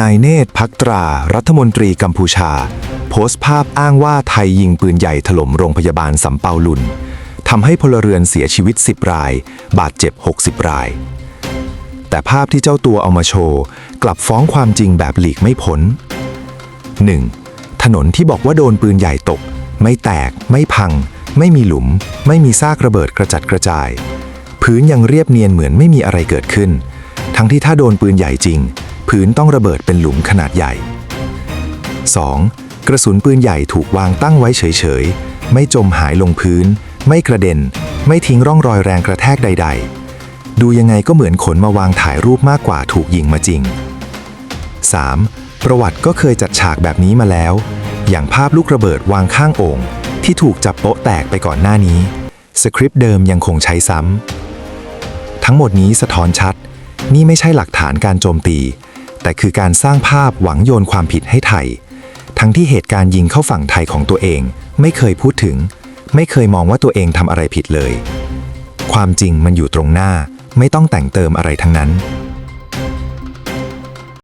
นายเนตรพักตรา รัฐมนตรีกัมพูชา โพสต์ภาพอ้างว่าไทยยิงปืนใหญ่ถล่มโรงพยาบาลสำเปาลุนทำให้พลเรือนเสียชีวิต 10 ราย บาดเจ็บ 60 ราย แต่ภาพที่เจ้าตัวเอามาโชว์ กลับฟ้องความจริงแบบหลีกไม่พ้น 1. ถนนที่บอกว่าโดนปืนใหญ่ตก ไม่แตก ไม่พัง ไม่มีหลุม ไม่มีซากระเบิดกระจัดกระจาย พื้นยังเรียบเนียนเหมือนไม่มีอะไรเกิดขึ้น ทั้งที่ถ้าโดนปืนใหญ่จริง พื้นต้องระเบิดเป็นหลุมขนาดใหญ่ 2. กระสุนปืนใหญ่ถูกวางตั้งไว้เฉยๆ ไม่จมหายลงพื้น ไม่กระเด็น ไม่ทิ้งร่องรอยแรงกระแทกใด ๆ ดูยังไงก็เหมือนขนมาวางถ่ายรูปมากกว่าถูกยิงมาจริง 3. ประวัติก็เคยจัดฉากแบบนี้มาแล้ว อย่างภาพลูกระเบิดวางข้างโอ่งที่ถูกจับโป๊ะแตกไปก่อนหน้านี้ สคริปต์เดิมยังคงใช้ซ้ำทั้งหมดนี้สะท้อนชัด นี่ไม่ใช่หลักฐานการโจมตี แต่คือการสร้างภาพหวังโยนความผิดให้ไทย ทั้งที่เหตุการณ์ยิงเข้าฝั่งไทยของตัวเอง ไม่เคยพูดถึง ไม่เคยมองว่าตัวเองทำอะไรผิดเลย ความจริงมันอยู่ตรงหน้าไม่ต้องแต่งเติมอะไรทั้งนั้น